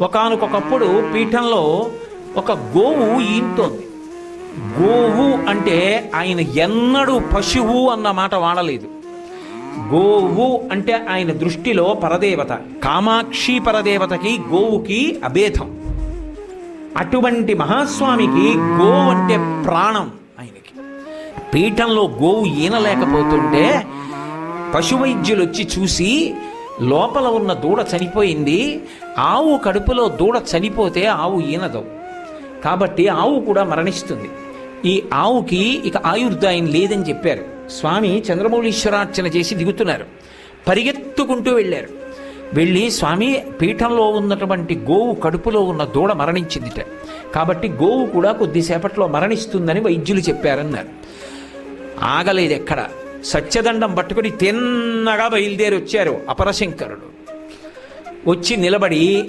ఒకనకొకప్పుడు పీఠంలో ఒక గోవు ఈంతోంది. గోవు అంటే ఆయన ఎన్నడూ పశువు అన్న మాట వాడలేదు. గోవు అంటే ఆయన దృష్టిలో పరదేవత కామాక్షి పరదేవతకి గోవుకి అభేదం. అటువంటి మహాస్వామికి గోవు అంటే ప్రాణం ఆయనకి. పీఠంలో గోవు ఈనలేకపోతుంటే పశువైద్యులు వచ్చి చూసి లోపల ఉన్న దూడ చనిపోయింది. ఆవు కడుపులో దూడ చనిపోతే ఆవు ఈనదు. కాబట్టి ఆవు కూడా మరణిస్తుంది. ఈ ఆవుకి ఇక ఆయుర్దాయం లేదని చెప్పారు. స్వామి చంద్రమౌళీశ్వరార్చన చేసి దిగుతున్నారు. పరిగెత్తుకుంటూ వెళ్ళారు. వెళ్ళి స్వామి పీఠంలో ఉన్నటువంటి గోవు కడుపులో ఉన్న దూడ మరణించిందిట. కాబట్టి గోవు కూడా కొద్దిసేపట్లో మరణిస్తుందని వైద్యులు చెప్పారన్నారు. ఆగలేదు ఎక్కడ సత్యదండం పట్టుకుని తిన్నగా బయలుదేరి వచ్చారు అపరశంకరుడు. వచ్చి నిలబడి